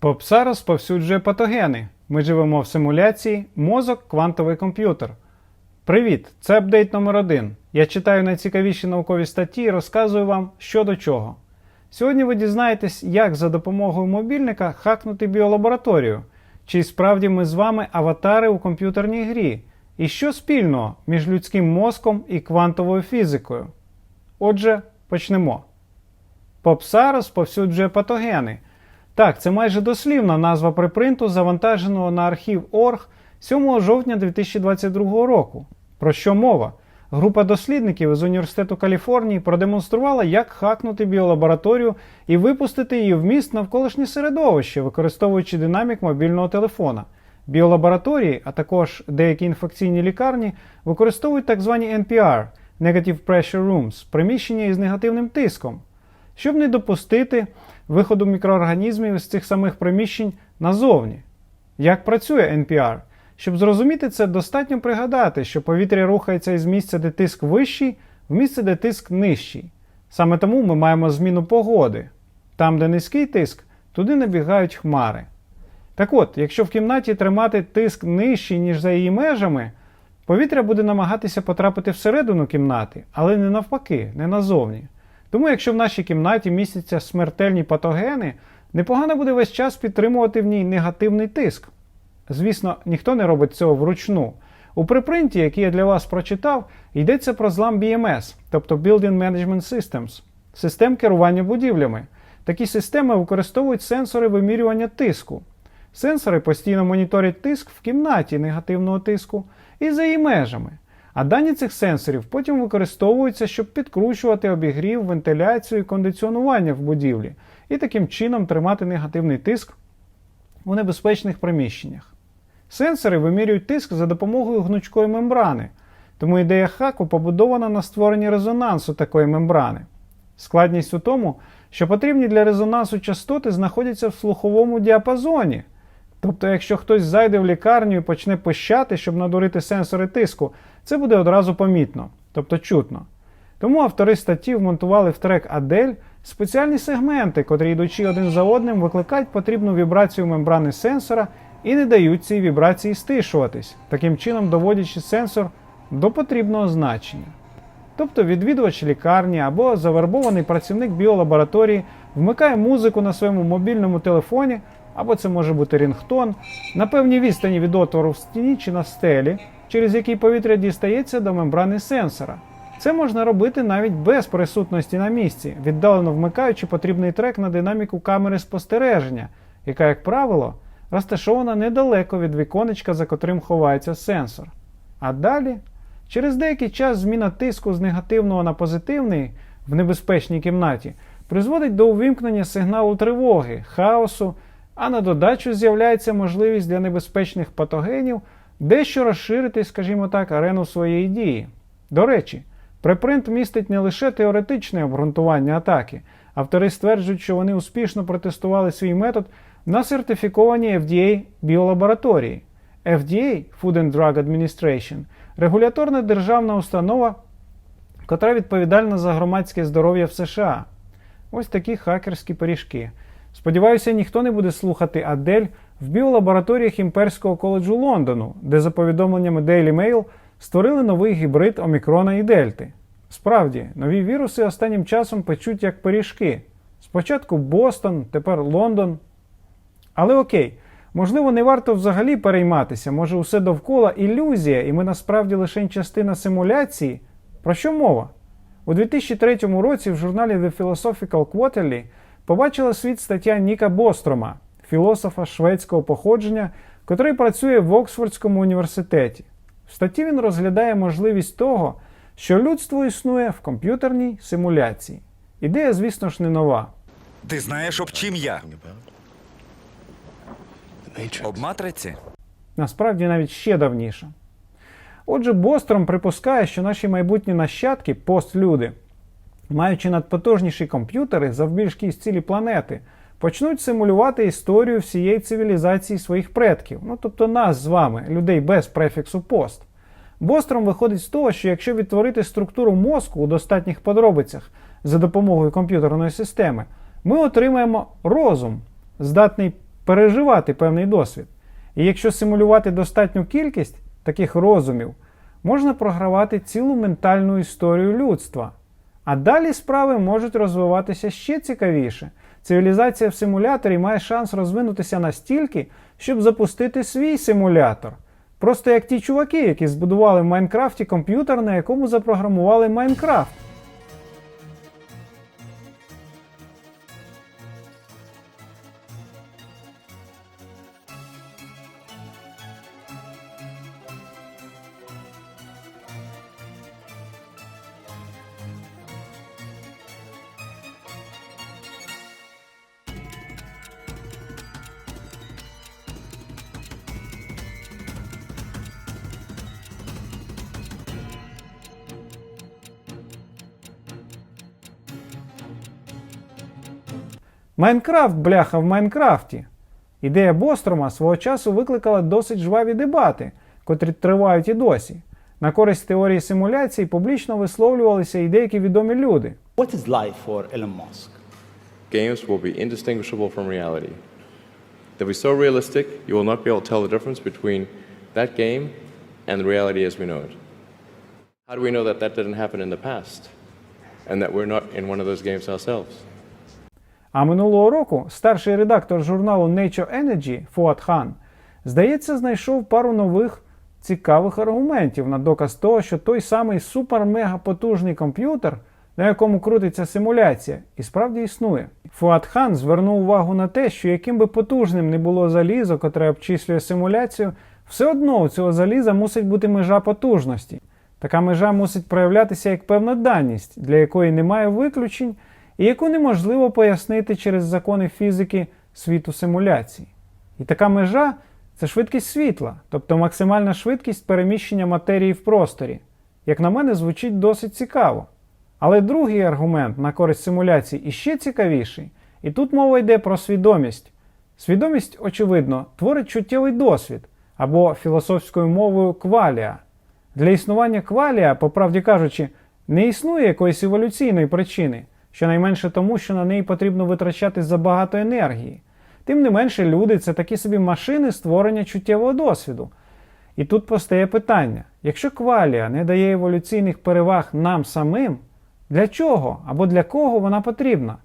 Попса розповсюджує патогени. Ми живемо в симуляції мозок квантовий комп'ютер. Привіт! Це апдейт номер 1 Я читаю найцікавіші наукові статті і розказую вам, що до чого. Сьогодні ви дізнаєтесь, як за допомогою мобільника хакнути біолабораторію, чи справді ми з вами аватари у комп'ютерній грі, і що спільного між людським мозком і квантовою фізикою. Отже, почнемо. Попса розповсюджує патогени. Так, це майже дослівна назва припринту, завантаженого на архів Орг 7 жовтня 2022 року. Про що мова? Група дослідників з Університету Каліфорнії продемонструвала, як хакнути біолабораторію і випустити її в міст навколишнє середовище, використовуючи динамік мобільного телефона. Біолабораторії, а також деякі інфекційні лікарні, використовують так звані NPR Negative Pressure Rooms приміщення із негативним тиском щоб не допустити виходу мікроорганізмів з цих самих приміщень назовні. Як працює NPR? Щоб зрозуміти це, достатньо пригадати, що повітря рухається із місця, де тиск вищий, в місце, де тиск нижчий. Саме тому ми маємо зміну погоди. Там, де низький тиск, туди набігають хмари. Так от, якщо в кімнаті тримати тиск нижчий, ніж за її межами, повітря буде намагатися потрапити всередину кімнати, але не навпаки, не назовні. Тому, якщо в нашій кімнаті містяться смертельні патогени, непогано буде весь час підтримувати в ній негативний тиск. Звісно, ніхто не робить цього вручну. У припринті, який я для вас прочитав, йдеться про злам BMS, тобто Building Management Systems, систем керування будівлями. Такі системи використовують сенсори вимірювання тиску. Сенсори постійно моніторять тиск в кімнаті негативного тиску і за її межами. А дані цих сенсорів потім використовуються, щоб підкручувати обігрів, вентиляцію і кондиціонування в будівлі, і таким чином тримати негативний тиск у небезпечних приміщеннях. Сенсори вимірюють тиск за допомогою гнучкої мембрани, тому ідея хаку побудована на створенні резонансу такої мембрани. Складність у тому, що потрібні для резонансу частоти знаходяться в слуховому діапазоні. Тобто, якщо хтось зайде в лікарню і почне пищати, щоб надурити сенсори тиску, це буде одразу помітно, тобто чутно. Тому автори статті вмонтували в трек Адель спеціальні сегменти, котрі, йдучи один за одним, викликають потрібну вібрацію мембрани сенсора і не дають цій вібрації стишуватись, таким чином доводячи сенсор до потрібного значення. Тобто відвідувач лікарні або завербований працівник біолабораторії вмикає музику на своєму мобільному телефоні, або це може бути рінгтон, на певній відстані від отвору в стіні чи на стелі, через який повітря дістається до мембрани сенсора. Це можна робити навіть без присутності на місці, віддалено вмикаючи потрібний трек на динаміку камери спостереження, яка, як правило, розташована недалеко від віконечка, за котрим ховається сенсор. А далі, через деякий час зміна тиску з негативного на позитивний в небезпечній кімнаті призводить до увімкнення сигналу тривоги, хаосу, а на додачу з'являється можливість для небезпечних патогенів дещо розширити, скажімо так, арену своєї дії. До речі, препринт містить не лише теоретичне обґрунтування атаки. Автори стверджують, що вони успішно протестували свій метод на сертифікованій FDA біолабораторії. FDA Food and Drug Administration регуляторна державна установа, котра відповідальна за громадське здоров'я в США. Ось такі хакерські пиріжки. Сподіваюся, ніхто не буде слухати Адель в біолабораторіях Імперського коледжу Лондону, де, за повідомленнями Daily Mail, створили новий гібрид Омікрона і Дельти. Справді, нові віруси останнім часом печуть як пиріжки. Спочатку Бостон, тепер Лондон. Але окей, можливо, не варто взагалі перейматися, може, усе довкола ілюзія, і ми насправді лише частина симуляції. Про що мова? У 2003 році в журналі The Philosophical Quarterly побачила світ стаття Ніка Бострома, філософа шведського походження, котрий працює в Оксфордському університеті. В статті він розглядає можливість того, що людство існує в комп'ютерній симуляції. Ідея, звісно ж, не нова. Ти знаєш, об чим я? Об матриці? Насправді навіть ще давніше. Отже, Бостром припускає, що наші майбутні нащадки, постлюди, маючи надпотужніші комп'ютери завбільшки із цілі планети, почнуть симулювати історію всієї цивілізації своїх предків, ну тобто нас з вами, людей без префіксу пост. Бостром виходить з того, що якщо відтворити структуру мозку у достатніх подробицях за допомогою комп'ютерної системи, ми отримаємо розум, здатний переживати певний досвід. І якщо симулювати достатню кількість таких розумів, можна програвати цілу ментальну історію людства. А далі справи можуть розвиватися ще цікавіше. Цивілізація в симуляторі має шанс розвинутися настільки, щоб запустити свій симулятор. Просто як ті чуваки, які збудували в Майнкрафті комп'ютер, на якому запрограмували Майнкрафт. Майнкрафт, бляха, в Майнкрафті. Ідея Бострома свого часу викликала досить жваві дебати, котрі тривають і досі. На користь теорії симуляції публічно висловлювалися і деякі відомі люди. What is life for Elon Musk? games will be indistinguishable from reality. They'll be so realistic, you will not be able to tell the difference between that game and the reality as we know it. How do we know that that didn't happen in the past and that we're not in one of those games ourselves? А минулого року старший редактор журналу Nature Energy Фуат Хан, здається, знайшов пару нових цікавих аргументів на доказ того, що той самий супер-мега-потужний комп'ютер, на якому крутиться симуляція, і справді існує. Фуат Хан звернув увагу на те, що яким би потужним не було залізо, котре обчислює симуляцію, все одно у цього заліза мусить бути межа потужності. Така межа мусить проявлятися як певна даність, для якої немає виключень, і яку неможливо пояснити через закони фізики світу симуляцій. І така межа це швидкість світла, тобто максимальна швидкість переміщення матерії в просторі. Як на мене, звучить досить цікаво. Але другий аргумент на користь симуляцій іще цікавіший, і тут мова йде про свідомість. Свідомість, очевидно, творить чуттєвий досвід або філософською мовою квалія. Для існування квалія, по правді кажучи, не існує якоїсь еволюційної причини, щонайменше тому, що на неї потрібно витрачати забагато енергії. Тим не менше, люди це такі собі машини створення чуттєвого досвіду. І тут постає питання: якщо квалія не дає еволюційних переваг нам самим, для чого або для кого вона потрібна?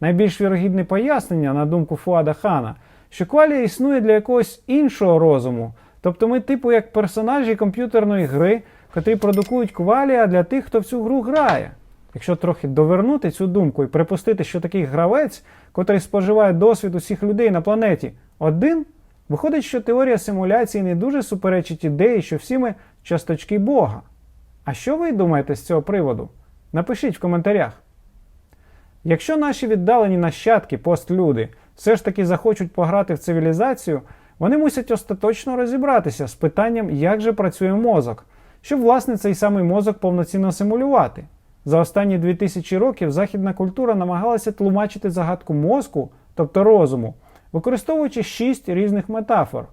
Найбільш вірогідне пояснення, на думку Фуада Хана, що квалія існує для якогось іншого розуму, тобто ми, типу, як персонажі комп'ютерної гри, котрі продукують квалія для тих, хто в цю гру грає. Якщо трохи довернути цю думку і припустити, що такий гравець, котрий споживає досвід усіх людей на планеті, один, виходить, що теорія симуляції не дуже суперечить ідеї, що всі ми часточки Бога. А що ви думаєте з цього приводу? Напишіть в коментарях. Якщо наші віддалені нащадки, постлюди, все ж таки захочуть пограти в цивілізацію, вони мусять остаточно розібратися з питанням, як же працює мозок, щоб власне цей самий мозок повноцінно симулювати. За останні 2000 років західна культура намагалася тлумачити загадку мозку, тобто розуму, використовуючи шість різних метафор.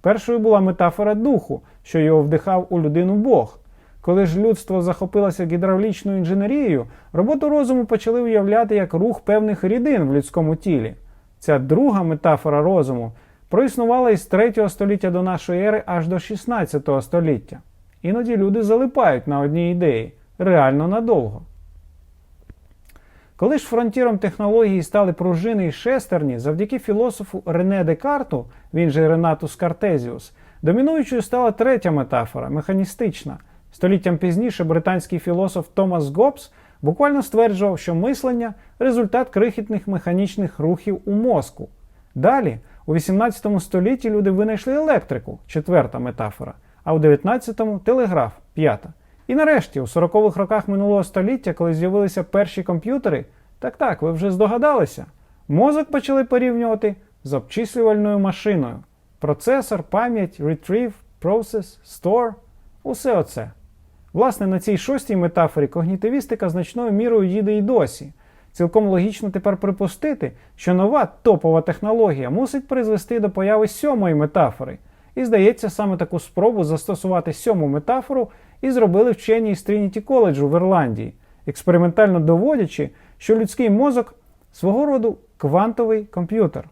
Першою була метафора духу, що його вдихав у людину Бог. Коли ж людство захопилося гідравлічною інженерією, роботу розуму почали уявляти як рух певних рідин в людському тілі. Ця друга метафора розуму проіснувала із 3 століття до нашої ери аж до 16 століття. Іноді люди залипають на одній ідеї реально надовго. Коли ж фронтіром технології стали пружини і шестерні, завдяки філософу Рене Декарту, він же Ренатус Картезіус, домінуючою стала третя метафора механістична. Століттям пізніше британський філософ Томас Гоббс буквально стверджував, що мислення результат крихітних механічних рухів у мозку. Далі, у 18 столітті люди винайшли електрику, четверта метафора, а у 19-му телеграф, п'ята. І нарешті, у 40-х роках минулого століття, коли з'явилися перші комп'ютери, так так, ви вже здогадалися, мозок почали порівнювати з обчислювальною машиною. Процесор, пам'ять, retrieve, process, store – усе оце. Власне, на цій шостій метафорі когнітивістика значною мірою їде і досі. Цілком логічно тепер припустити, що нова топова технологія мусить призвести до появи сьомої метафори. І здається, саме таку спробу застосувати сьому метафору і зробили вчені із Трініті коледжу в Ірландії, експериментально доводячи, що людський мозок свого роду квантовий комп'ютер.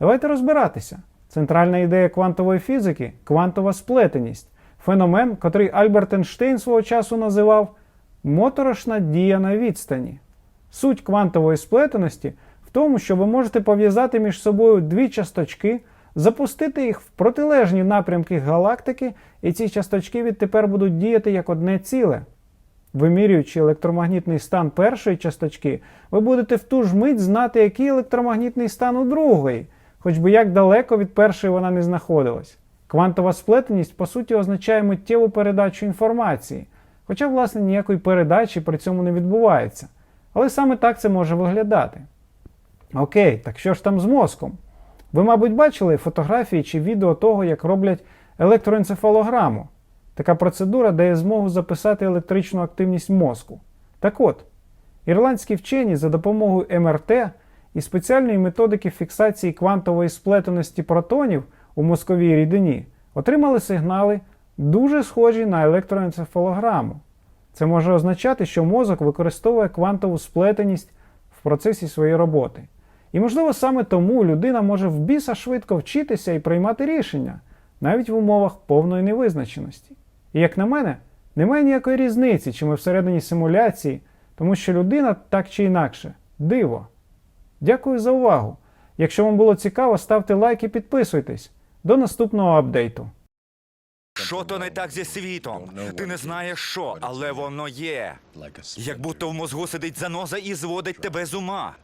Давайте розбиратися. Центральна ідея квантової фізики квантова сплетеність, феномен, котрий Альберт Ейнштейн свого часу називав моторошна дія на відстані. Суть квантової сплетеності в тому, що ви можете пов'язати між собою дві часточки, запустити їх в протилежні напрямки галактики, і ці часточки відтепер будуть діяти як одне ціле. Вимірюючи електромагнітний стан першої часточки, ви будете в ту ж мить знати, який електромагнітний стан у другої, хоч би як далеко від першої вона не знаходилась. Квантова сплетеність, по суті, означає миттєву передачу інформації, хоча, власне, ніякої передачі при цьому не відбувається. Але саме так це може виглядати. Окей, так що ж там з мозком? Ви, мабуть, бачили фотографії чи відео того, як роблять електроенцефалограму. Така процедура дає змогу записати електричну активність мозку. Так от, ірландські вчені за допомогою МРТ і спеціальної методики фіксації квантової сплетеності протонів у мозковій рідині отримали сигнали, дуже схожі на електроенцефалограму. Це може означати, що мозок використовує квантову сплетеність в процесі своєї роботи. І, можливо, саме тому людина може в біса швидко вчитися і приймати рішення, навіть в умовах повної невизначеності. І як на мене, немає ніякої різниці, чи ми всередині симуляції, тому що людина так чи інакше диво. Дякую за увагу. Якщо вам було цікаво, ставте лайк і підписуйтесь. До наступного апдейту. Що то не так зі світом? Ти не знаєш що, але воно є. Як будто в мозгу сидить заноза і зводить тебе з ума.